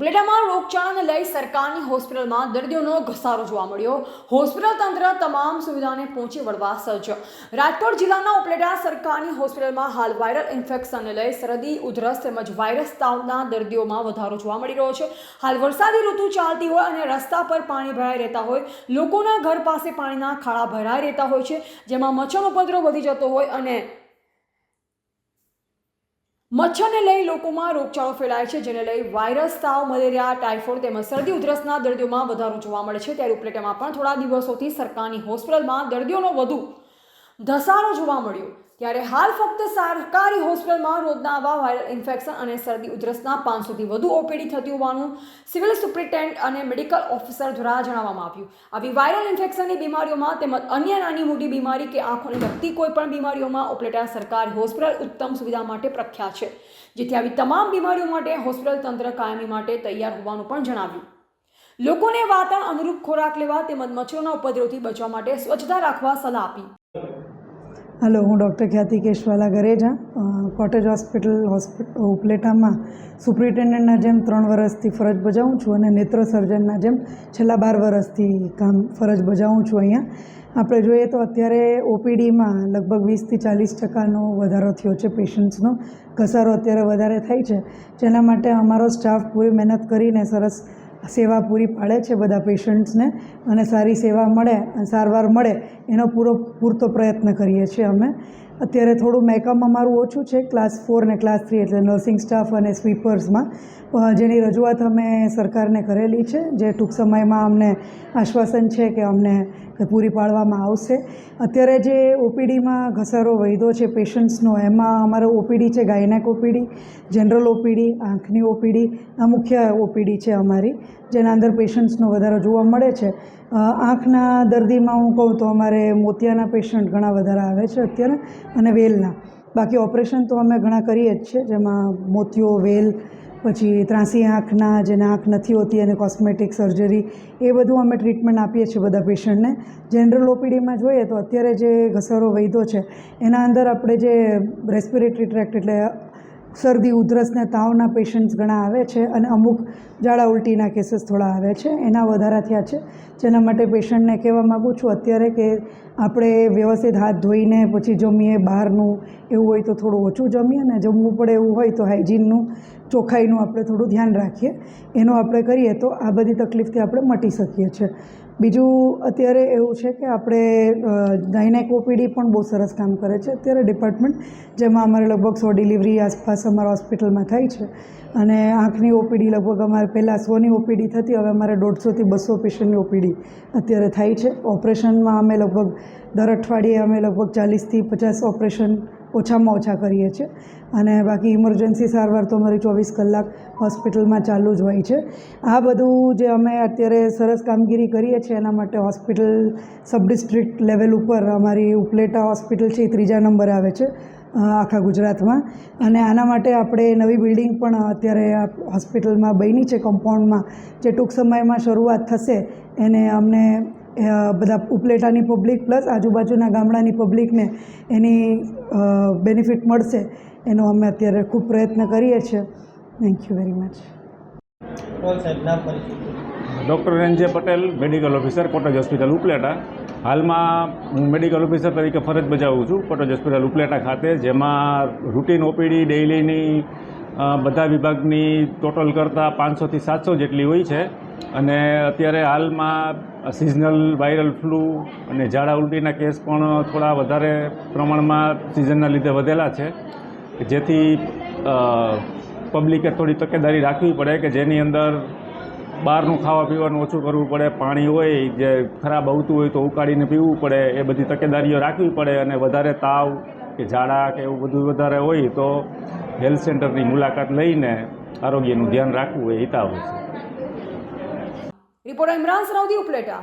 ઉપલેટામાં રોગચાળાને લઈ સરકારની હોસ્પિટલમાં દર્દીઓનો ઘસારો જોવા મળ્યો. હોસ્પિટલ તંત્ર તમામ સુવિધાને પહોંચી વળવા સજ્જ. રાજકોટ જિલ્લાના ઉપલેટા સરકારની હોસ્પિટલમાં હાલ વાયરલ ઇન્ફેક્શનને લઈ શરદી ઉધરસ તેમજ વાયરસ તાવના દર્દીઓમાં વધારો જોવા મળી રહ્યો છે. હાલ વરસાદી ઋતુ ચાલતી હોય અને રસ્તા પર પાણી ભરાઈ રહેતા હોય, લોકોના ઘર પાસે પાણીના ખાડા ભરાઈ રહેતા હોય છે, જેમાં મચ્છરનો ઉપદ્રવ વધી જતો હોય અને મચ્છરને લઈ લોકોમાં રોગચાળો ફેલાય છે, જેને લઈ વાયરસ, તાવ, મલેરિયા, ટાઇફોઇડ તેમજ શરદી, ઉધરસના દર્દીઓમાં વધારો જોવા મળે છે. ત્યારે ઉપલેટામાં પણ થોડા દિવસોથી સરકારની હોસ્પિટલમાં દર્દીઓનો વધુ ધસારો જોવા મળ્યો. ત્યારે હાલ ફક્ત સરકારી હોસ્પિટલમાં રોજના આવા વાયરલ ઇન્ફેક્શન અને શરદી ઉધરસના પાંચસોથી વધુ ઓપીડી થતી હોવાનું સિવિલ સુપ્રિન્ટેન્ડન્ટ અને મેડિકલ ઓફિસર દ્વારા જણાવવામાં આવ્યું. આવી વાયરલ ઇન્ફેક્શનની બીમારીઓમાં તેમજ અન્ય નાની મોટી બીમારી કે આંખોને લગતી કોઈ પણ બીમારીઓમાં ઓપરેટર સરકારી હોસ્પિટલ ઉત્તમ સુવિધા માટે પ્રખ્યાત છે, જેથી આવી તમામ બીમારીઓ માટે હોસ્પિટલ તંત્ર કાયમી માટે તૈયાર હોવાનું પણ જણાવ્યું. લોકોને વાતાવરણ અનુરૂપ ખોરાક લેવા તેમજ મચ્છરોના ઉપદ્રવથી બચવા માટે સ્વચ્છતા રાખવા સલાહ આપી. હલો, હું doctor Khyati Keshwala Gareja cottage hospital hospital ઉપલેટામાં સુપ્રિન્ટેન્ડન્ટના જેમ ત્રણ વર્ષથી ફરજ બજાવું છું અને નેત્ર સર્જનના જેમ છેલ્લા બાર વર્ષથી કામ ફરજ બજાવું છું અહીંયા. આપણે જોઈએ તો અત્યારે ઓપીડીમાં લગભગ વીસથી ચાલીસ ટકાનો વધારો થયો છે પેશન્ટ્સનો. ઘસારો અત્યારે વધારે થાય છે. જેના માટે અમારો સ્ટાફ પૂરી મહેનત કરીને સરસ સેવા પૂરી પાડે છે બધા પેશન્ટ્સને અને સારી સેવા મળે અને સારવાર મળે એનો પૂરો પૂરતો પ્રયત્ન કરીએ છીએ અમે. અત્યારે થોડું મેકઅપ અમારું ઓછું છે ક્લાસ ફોર ને ક્લાસ થ્રી એટલે નર્સિંગ સ્ટાફ અને સ્વીપર્સમાં જેની રજૂઆત અમે સરકારને કરેલી છે, જે ટૂંક સમયમાં અમને આશ્વાસન છે કે અમને પૂરી પાડવામાં આવશે. અત્યારે જે ઓપીડીમાં ઘસારો વૈધો છે પેશન્ટ્સનો એમાં અમારો ઓપીડી છે ગાયનેક ઓપીડી જનરલ ઓપીડી, આંખની ઓપીડી, આ મુખ્ય ઓપીડી છે અમારી, જેના અંદર પેશન્ટ્સનો વધારો જોવા મળે છે. આંખના દર્દીમાં હું કહું તો અમારે મોતિયાના પેશન્ટ ઘણા વધારે આવે છે અત્યારે. અને વેલના. બાકી ઓપરેશન તો અમે ઘણા કરીએ જ છીએ, જેમાં મોતિયો વેલ, પછી ત્રાસી આંખના, જેને આંખ નથી હોતી અને કોસ્મેટિક સર્જરી, એ બધું અમે ટ્રીટમેન્ટ આપીએ છીએ બધા પેશન્ટને. જનરલ ઓપીડીમાં જોઈએ તો અત્યારે જે ઘસારો વૈધો છે, એના અંદર આપણે જે રેસ્પિરેટરી ટ્રેક્ટ એટલે શરદી ઉધરસને તાવના પેશન્ટ્સ ઘણા આવે છે અને અમુક ઝાડા ઉલટીના કેસીસ થોડા આવે છે, એના વધારા થયા છે. જેના માટે પેશન્ટને કહેવા માગું છું અત્યારે કે આપણે વ્યવસ્થિત હાથ ધોઈને પછી જમીએ બહારનું, એવું હોય તો થોડું ઓછું જમીએ ને જમવું પડે એવું હોય તો હાઇજીનનું ચોખ્ખાઈનું આપણે થોડું ધ્યાન રાખીએ. એનું આપણે કરીએ તો આ બધી તકલીફથી આપણે મટી શકીએ છીએ. બીજું અત્યારે એવું છે કે આપણે ગાયનેક ઓપીડી પણ બહુ સરસ કામ કરે છે. અત્યારે ડિપાર્ટમેન્ટ, જેમાં અમારે લગભગ સો ડિલિવરી આસપાસ અમારા હોસ્પિટલમાં થાય છે. અને આંખની ઓપીડી લગભગ અમારે પહેલાં સોની ઓપીડી થતી, હવે અમારે દોઢસોથી બસો પેશન્ટની ઓપીડી અત્યારે થાય છે. ઓપરેશનમાં અમે લગભગ દર અઠવાડિયે અમે લગભગ ચાલીસથી પચાસ ઓપરેશન ઓછામાં ઓછા કરીએ છીએ. અને બાકી ઇમરજન્સી સારવાર તો અમારી ચોવીસ કલાક હોસ્પિટલમાં ચાલુ જ હોય છે. આ બધું જે અમે અત્યારે સરસ કામગીરી કરીએ છીએ એના માટે હોસ્પિટલ સબ ડિસ્ટ્રિક્ટ લેવલ ઉપર અમારી ઉપલેટા હોસ્પિટલ છે એ ત્રીજા નંબર આવે છે આખા ગુજરાતમાં. અને આના માટે આપણે નવી બિલ્ડિંગ પણ અત્યારે હોસ્પિટલમાં બની છે, કમ્પાઉન્ડમાં. જે ટૂંક સમયમાં શરૂઆત થશે એને અમને બધા ઉપલેટાની પબ્લિક પ્લસ આજુબાજુના ગામડાની પબ્લિકને એની બેનિફિટ મળશે એનો અમે અત્યારે ખૂબ પ્રયત્ન કરીએ છીએ. Thank you very much doctor Ranjay Patel medical officer cottage hospital Upleta. હાલમાં હું મેડિકલ ઓફિસર તરીકે ફરજ બજાવું છું કોટેજ હોસ્પિટલ ઉપલેટા ખાતે જેમાં રૂટીન ઓપીડી ડેઇલીની બધા વિભાગની ટોટલ કરતાં પાંચસોથી સાતસો જેટલી હોય છે. અને અત્યારે હાલમાં સિઝનલ વાયરલ ફ્લૂ અને ઝાડા ઉલટીના કેસ પણ થોડા વધારે પ્રમાણમાં સિઝનના લીધે વધેલા છે. જેથી પબ્લિકે થોડી તકેદારી રાખવી પડે કે જેની અંદર બહારનું ખાવા પીવાનું ઓછું કરવું પડે, પાણી હોય, જે ખરાબ આવતું હોય તો ઉકાળીને પીવું પડે, એ બધી તકેદારીઓ રાખવી પડે અને વધારે તાવ કે ઝાડા કે એવું બધું વધારે હોય તો હેલ્થ સેન્ટરની મુલાકાત લઈને આરોગ્યનું ધ્યાન રાખવું એ હિતાવ છે. રિપોર્ટર ઇમરાન સરાવદી ઉપલેટા